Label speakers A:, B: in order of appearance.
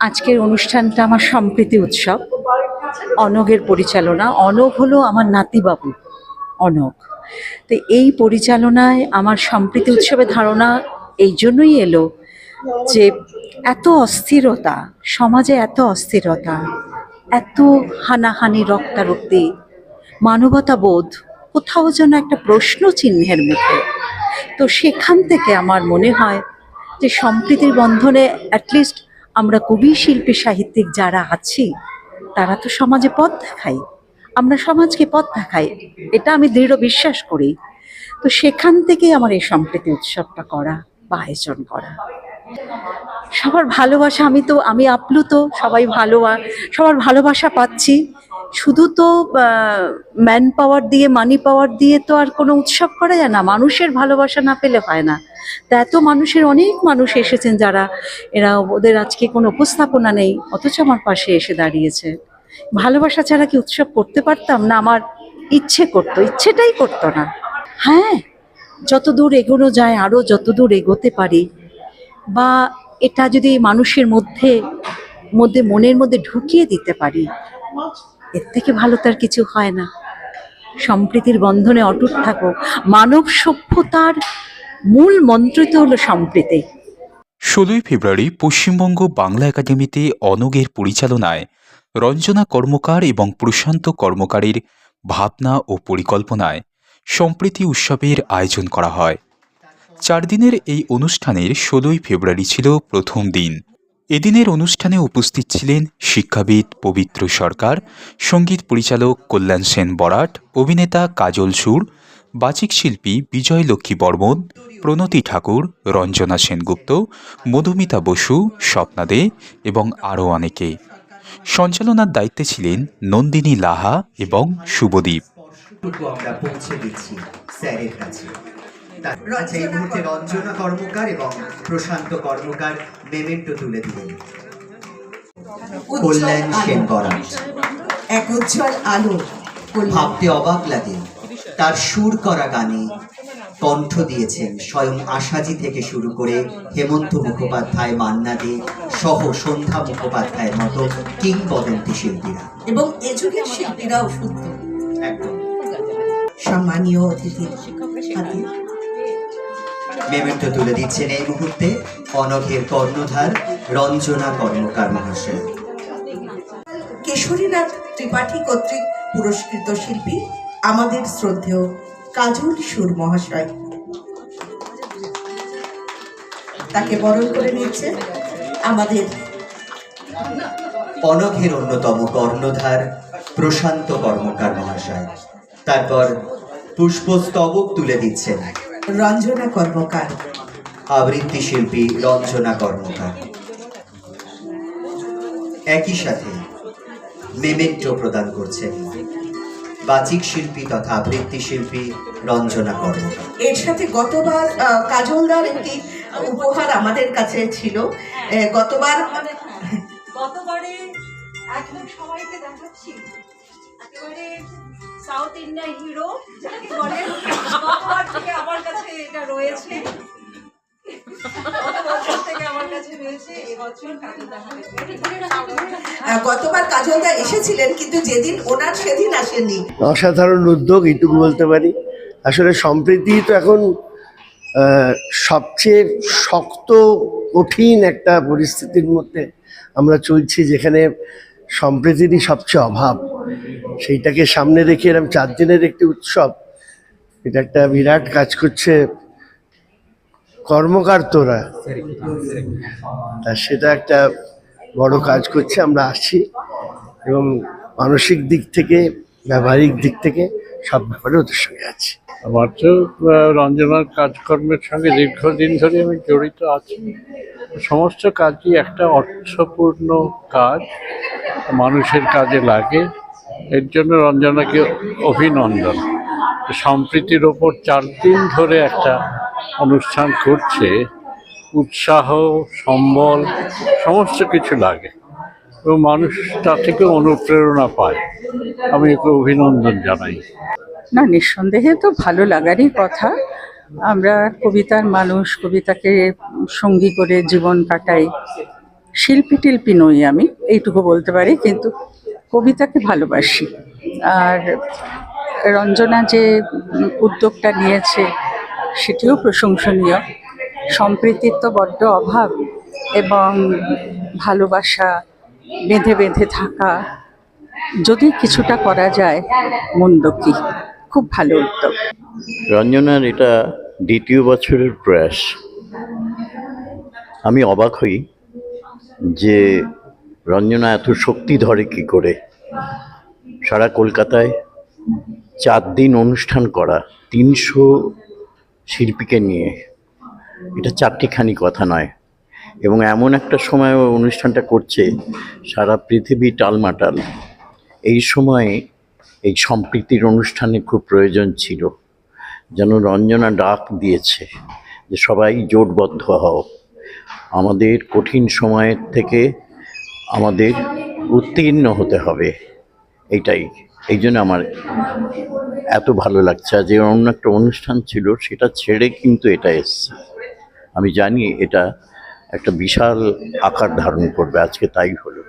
A: আজকের অনুষ্ঠানটা আমার সম্প্রীতি উৎসব। অনগের পরিচালনা। অনগ হলো আমার নাতিবাবু, অনগ। তো এই পরিচালনায় আমার সম্প্রীতি উৎসবের ধারণা এই জন্যই এলো যে এত অস্থিরতা, সমাজে এত অস্থিরতা, এত হানাহানি, রক্তারক্তি, মানবতা বোধ, কোথাও যেন একটা প্রশ্ন চিহ্নের মুখে। তো সেখান থেকে আমার মনে হয় যে সম্প্রীতির বন্ধনে অ্যাটলিস্ট আমরা কবি, শিল্পী, সাহিত্যিক যারা আছি, তারা তো সমাজে পথ দেখাই। আমরা সমাজকে পথ দেখাই। এটা আমি দৃঢ় বিশ্বাস করি। তো সেখান থেকে আমার এই সম্প্রীতি উৎসবটা করা বা আয়োজন করা। সবার ভালোবাসা, আমি তো, আমি আপ্লুত, সবাই ভালো সবার ভালোবাসা পাচ্ছি। শুধু তো ম্যান পাওয়ার দিয়ে মানি পাওয়ার দিয়ে তো আর কোনো উৎসব করা যায় না। মানুষের ভালোবাসা না পেলে হয় না। তা এত মানুষের অনেক মানুষ এসেছেন যারা, এরা ওদের আজকে কোনো উপস্থাপনা নেই, অথচ আমার পাশে এসে দাঁড়িয়েছে। ভালোবাসা ছাড়া কি উৎসব করতে পারতাম? না, আমার ইচ্ছে করতো। ইচ্ছেটাই করতো না। হ্যাঁ যত দূর এগোনো যায় আরও যত দূর এগোতে পারি। বা এটা যদি মানুষের মধ্যে মধ্যে মনের মধ্যে ঢুকিয়ে দিতে পারি। এর থেকে ভালো তার কিছু হয় না। সম্প্রীতির বন্ধনে অটুট থাকো। মানব সভ্যতার মূল মন্ত্রই তো হলো সম্প্রীতি।
B: ষোলোই ফেব্রুয়ারি পশ্চিমবঙ্গ বাংলা একাডেমিতে অনগের পরিচালনায় রঞ্জনা কর্মকার এবং প্রশান্ত কর্মকারের ভাবনা ও পরিকল্পনায় সম্প্রীতি উৎসবের আয়োজন করা হয়। চার দিনের এই অনুষ্ঠানের ষোলোই ফেব্রুয়ারি ছিল প্রথম দিন। এদিনের অনুষ্ঠানে উপস্থিত ছিলেন শিক্ষাবিদ পবিত্র সরকার, সংগীত পরিচালক কল্যাণ সেন বরাট, অভিনেতা কাজল সুর, বাচিক শিল্পী বিজয় লক্ষ্মী বর্মন, প্রণতি ঠাকুর, রঞ্জনা সেনগুপ্ত, মধুমিতা বসু, স্বপ্না দে এবং আরও অনেকে। সঞ্চালনার দায়িত্বে ছিলেন নন্দিনী লাহা এবং শুভদীপ।
C: আমরা পৌঁছে দিচ্ছি স্যারের কাছে। আচ্ছা এই মুহূর্তে রঞ্জনা কর্মকার এবং প্রশান্ত কর্মকার মেমেন্টো তুলে দিলেন। কল্যাণ সেন বরাট
D: এক উজ্জ্বল আলো
C: ভাবতে অবাক লাগে। তার সুর করা গানে কণ্ঠ দিয়েছেন স্বয়ং আশাজি থেকে শুরু করে হেমন্ত মুখোপাধ্যায় মান্না দে সহ সন্ধ্যা মুখোপাধ্যায়ের মতো কিংবদন্তি শিল্পীরা।
D: এবং এ যুগের শিল্পীরাও শুদ্ধ।
C: একদম।
D: সম্মানীয় অতিথি
C: মেমেন্টো তুলে দিচ্ছেন এই মুহূর্তে অনঘের কর্ণধার রঞ্জনা কর্মকার মহাশয়।
D: কেশরীনাথ ত্রিপাঠী কর্তৃক পুরস্কৃত শিল্পী আমাদের শ্রদ্ধেয় কাজল সুর মহাশয়। তাকে বরণ করে নিচ্ছে আমাদের
C: অনঘের অন্যতম কর্ণধার প্রশান্ত কর্মকার মহাশয়। তারপর পুষ্পস্তবক তুলে দিচ্ছেন।
D: রঞ্জনা কর্মকার।
C: আবৃত্তি শিল্পী রঞ্জনা কর্মকার। একই সাথে মেমেন্টো প্রদান করছেন বাচিক শিল্পী তথা আবৃত্তি শিল্পী রঞ্জনা কর্মকার।
D: এর সাথে গতবার আহ, কাজলদার একটি উপহার আমাদের কাছে ছিল। আহ, গতবার
A: গতবারে একদম সবাইকে দেখাচ্ছি। সাউথ ইন্ডিয়ান হিরো যাকে বলে গতবার থেকে আমার কাছে এটা রয়েছে। গত বছর থেকে আমার কাছে রয়েছে এবছর কাজল দেখাবে
D: আহ, গতবার কাজলদা এসেছিলেন কিন্তু যেদিন ওনার সেদিন আসেননি।
E: অসাধারণ উদ্যোগ এইটুকু বলতে পারি। আসলে সম্প্রীতি তো এখন সবচেয়ে শক্ত কঠিন একটা পরিস্থিতির মধ্যে আমরা চলছি যেখানে সম্প্রীতিরই সবচেয়ে অভাব। সেইটাকে সামনে রেখে এরকম চার দিনের একটি উৎসব, এটা একটা বিরাট কাজ করছে কর্মকার তোরা। তা সেটা একটা বড় কাজ করছে, আমরা আসছি এবং মানসিক দিক থেকে, ব্যবহারিক দিক থেকে সব ব্যাপারে ওদের সঙ্গে আছি।
F: আমার তো রঞ্জনার কাজকর্মের সঙ্গে দীর্ঘদিন ধরে আমি জড়িত আছি? সমস্ত কাজই একটা অর্থপূর্ণ কাজ, মানুষের কাজে লাগে। এর জন্য রঞ্জনাকে অভিনন্দন। সম্প্রীতির ওপর চার দিন ধরে একটা অনুষ্ঠান করছে উৎসাহ, সম্বল, সমস্ত কিছু লাগে। এবং মানুষ তা থেকে অনুপ্রেরণা পায়। আমি একে অভিনন্দন জানাই।
G: না, নিঃসন্দেহে তো ভালো লাগারই কথা। আমরা কবিতার মানুষ, কবিতাকে সঙ্গী করে জীবন কাটাই। শিল্পী টিল্পী নই আমি, এইটুকু বলতে পারি। কিন্তু কবিতাকে ভালোবাসি। আর রঞ্জনা যে উদ্যোগটা নিয়েছে, সেটিও প্রশংসনীয়। সম্প্রীতির তো বড্ড অভাব এবং ভালোবাসা, বেঁধে বেঁধে থাকা যদি কিছুটা করা যায়, মন্দ কি? খুব ভালো উদ্যোগ।
H: রঞ্জনার এটা দ্বিতীয় বছরের প্রয়াস। আমি অবাক হই যে রঞ্জনা এত শক্তি ধরে কি করে? সারা কলকাতায় চার দিন অনুষ্ঠান করা, তিনশো শিল্পীকে নিয়ে। এটা চারটিখানি কথা নয়। এবং এমন একটা সময় অনুষ্ঠানটা করছে, সারা পৃথিবী টালমাটাল। এই সময়ে এই সম্প্রীতির অনুষ্ঠানে খুব প্রয়োজন ছিল। যেন রঞ্জনা ডাক দিয়েছে যে সবাই জোটবদ্ধ হও। আমাদের কঠিন সময়ের থেকে আমাদের উত্তীর্ণ হতে হবে। এটাই এই জন্য আমার এত ভালো লাগছে। যে অন্য একটা অনুষ্ঠান ছিল, সেটা ছেড়ে কিন্তু এটা এসছে। আমি জানি এটা একটা বিশাল আকার ধারণ করবে। আজকে তাই হলো।